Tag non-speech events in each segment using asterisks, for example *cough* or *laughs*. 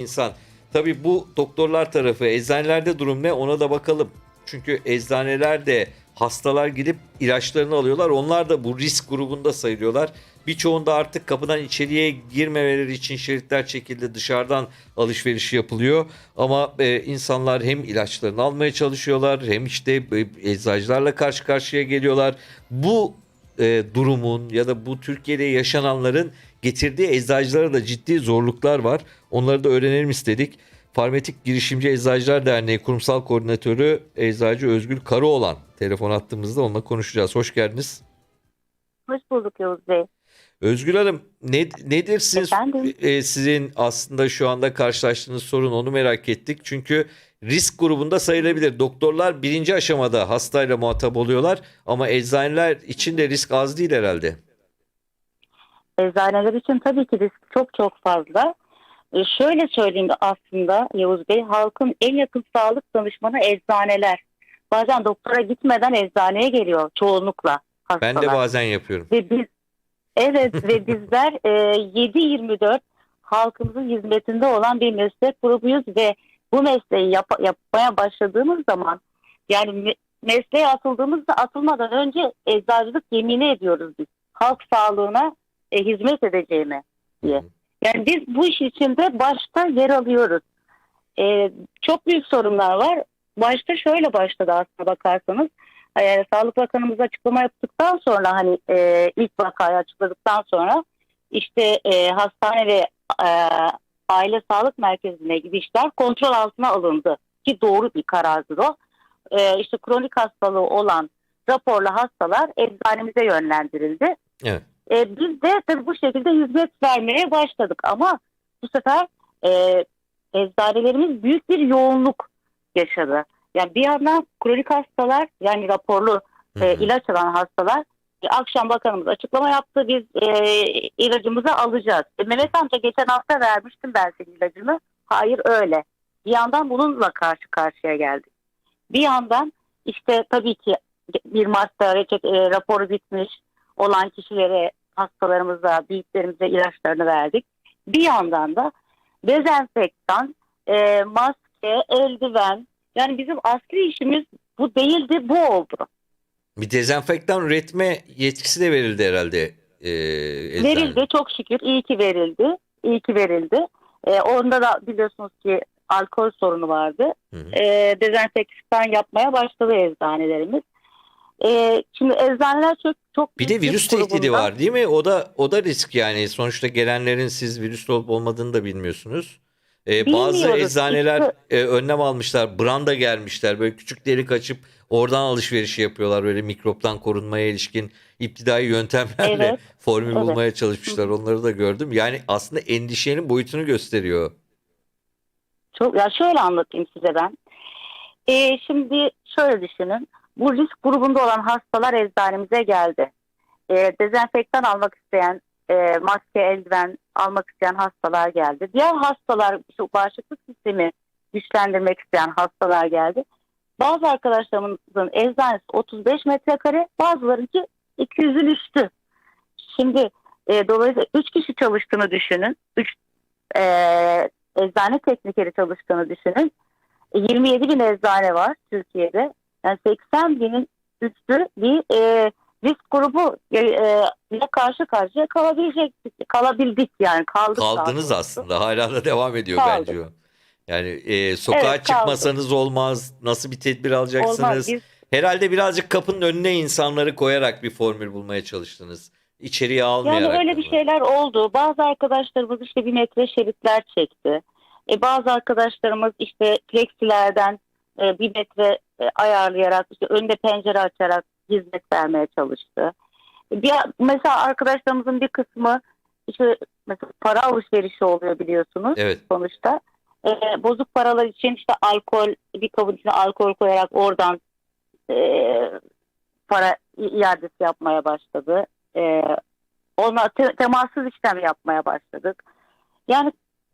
insan. Tabii bu doktorlar tarafı, eczanelerde durum ne ona da bakalım. Çünkü eczaneler de hastalar gidip ilaçlarını alıyorlar. Onlar da bu risk grubunda sayılıyorlar. Birçoğunda artık kapıdan içeriye girmemeleri için şeritler çekildi. Dışarıdan alışveriş yapılıyor. Ama e, insanlar hem ilaçlarını almaya çalışıyorlar hem işte e, eczacılarla karşı karşıya geliyorlar. Bu e, durumun ya da bu Türkiye'de yaşananların getirdiği eczacılara da ciddi zorluklar var. Onları da öğrenelim istedik. Farmetik Girişimci Eczacılar Derneği Kurumsal Koordinatörü Eczacı Özgül Karaoğlan telefon attığımızda onunla konuşacağız. Hoş geldiniz. Hoş bulduk Yavuz Bey. Özgül Hanım ne, nedir siz, e, sizin aslında şu anda karşılaştığınız sorun onu merak ettik. Çünkü risk grubunda sayılabilir. Doktorlar birinci aşamada hastayla muhatap oluyorlar ama eczaneler için de risk az değil herhalde. Eczaneler için tabii ki risk çok çok fazla. Ee, şöyle söyleyeyim aslında Yavuz Bey, halkın en yakın sağlık danışmanı eczaneler. Bazen doktora gitmeden eczaneye geliyor çoğunlukla hastalar. Ben de bazen yapıyorum. Ve biz evet ve *laughs* bizler e, 7-24 halkımızın hizmetinde olan bir meslek grubuyuz ve bu mesleği yap- yapmaya başladığımız zaman yani me- mesleğe atıldığımızda atılmadan önce eczacılık yemini ediyoruz biz. Halk sağlığına e, hizmet edeceğime diye. Yani biz bu iş içinde başta yer alıyoruz. E, çok büyük sorunlar var. Başta şöyle başladı aslına bakarsanız. E, Sağlık Bakanımız açıklama yaptıktan sonra hani e, ilk vakayı açıkladıktan sonra işte e, hastane ve e, aile sağlık merkezine gidişler kontrol altına alındı. Ki doğru bir karardır o. E, işte kronik hastalığı olan raporlu hastalar eczanemize yönlendirildi. Evet. E, biz de tabii bu şekilde hizmet vermeye başladık ama bu sefer e, eczanelerimiz büyük bir yoğunluk yaşadı. Yani bir yandan kronik hastalar yani raporlu e, ilaç alan hastalar e, akşam bakanımız açıklama yaptı biz e, ilacımızı alacağız. E, Mehmet amca geçen hafta vermiştim ben senin ilacını. Hayır öyle. Bir yandan bununla karşı karşıya geldik. Bir yandan işte tabii ki 1 Mart'ta reçet, e, raporu bitmiş olan kişilere hastalarımıza, büyüklerimize ilaçlarını verdik. Bir yandan da dezenfektan, e, maske, eldiven yani bizim asli işimiz bu değildi bu oldu. Bir dezenfektan üretme yetkisi de verildi herhalde. E. Verildi çok şükür iyi ki verildi. İyi ki verildi. E, onda da biliyorsunuz ki alkol sorunu vardı. Hı hı. E, dezenfektan yapmaya başladı eczanelerimiz. E, şimdi eczaneler çok çok Bir de virüs tehdidi var değil mi? O da o da risk yani. Sonuçta gelenlerin siz virüs olup olmadığını da bilmiyorsunuz. Ee, bazı Bilmiyoruz. eczaneler İşte- e, önlem almışlar. Branda gelmişler. Böyle küçük delik açıp oradan alışveriş yapıyorlar. Böyle mikroptan korunmaya ilişkin iptidai yöntemlerle Evet. formül Evet. bulmaya çalışmışlar. Onları da gördüm. Yani aslında endişenin boyutunu gösteriyor. Çok, ya şöyle anlatayım size ben. Ee, şimdi şöyle düşünün. Bu risk grubunda olan hastalar eczanemize geldi. Ee, dezenfektan almak isteyen, e, maske, eldiven almak isteyen hastalar geldi. Diğer hastalar, şu bağışıklık sistemi güçlendirmek isteyen hastalar geldi. Bazı arkadaşlarımızın eczanesi 35 metrekare, bazılarınki 200'ün üstü. Şimdi e, dolayısıyla 3 kişi çalıştığını düşünün. 3 e, eczane teknikeri çalıştığını düşünün. E, 27 bin eczane var Türkiye'de. Yani 80 binin üstü bir e, risk grubu e, e, ile karşı karşıya kalabilecek, kalabildik yani kaldık. Kaldınız aslında. Hala da devam ediyor Kaldık. bence o. Yani e, sokağa Evet, kaldık. çıkmasanız olmaz. Nasıl bir tedbir alacaksınız? Olmaz. Biz Herhalde birazcık kapının önüne insanları koyarak bir formül bulmaya çalıştınız. İçeriye almayarak. Yani öyle bir şeyler oldu. Bazı arkadaşlarımız işte bir metre şeritler çekti. E, bazı arkadaşlarımız işte plexilerden e, bir metre e, ayarlayarak işte önde pencere açarak hizmet vermeye çalıştı. Bir, mesela arkadaşlarımızın bir kısmı işte mesela para alışverişi oluyor biliyorsunuz Evet. sonuçta. E, bozuk paralar için işte alkol bir kabın içine alkol koyarak oradan e, para iadesi yapmaya başladı. E, ona te- temassız işlem yapmaya başladık. Yani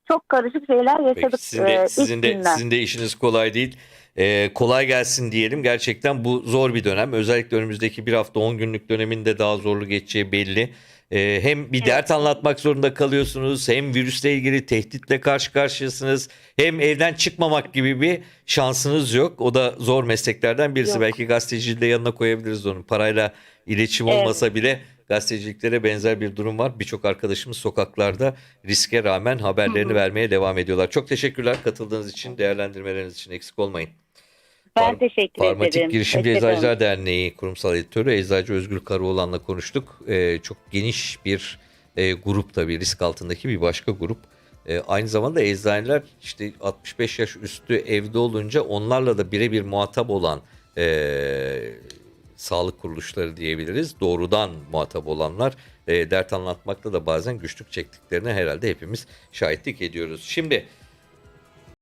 çok karışık şeyler yaşadık. Peki sizin de, e, sizin de, sizin de işiniz kolay değil. Ee, kolay gelsin diyelim. Gerçekten bu zor bir dönem. Özellikle önümüzdeki bir hafta 10 günlük dönemin de daha zorlu geçeceği belli. e, hem bir dert anlatmak zorunda kalıyorsunuz hem virüsle ilgili tehditle karşı karşıyasınız hem evden çıkmamak gibi bir şansınız yok. O da zor mesleklerden birisi. Yok. Belki gazeteciliği de yanına koyabiliriz onun. Parayla iletişim Evet. olmasa bile gazeteciliklere benzer bir durum var. Birçok arkadaşımız sokaklarda riske rağmen haberlerini vermeye devam ediyorlar. Çok teşekkürler katıldığınız için, değerlendirmeleriniz için eksik olmayın. Ben Farm- teşekkür Farmatik ederim. Girişimci Hoşça kalın. Eczacılar Derneği kurumsal editörü Eczacı Özgür Karaoğlan'la konuştuk. Ee, çok geniş bir e, grup tabii risk altındaki bir başka grup. Ee, aynı zamanda eczaneler işte 65 yaş üstü evde olunca onlarla da birebir muhatap olan e, sağlık kuruluşları diyebiliriz. Doğrudan muhatap olanlar e, dert anlatmakta da bazen güçlük çektiklerine herhalde hepimiz şahitlik ediyoruz. Şimdi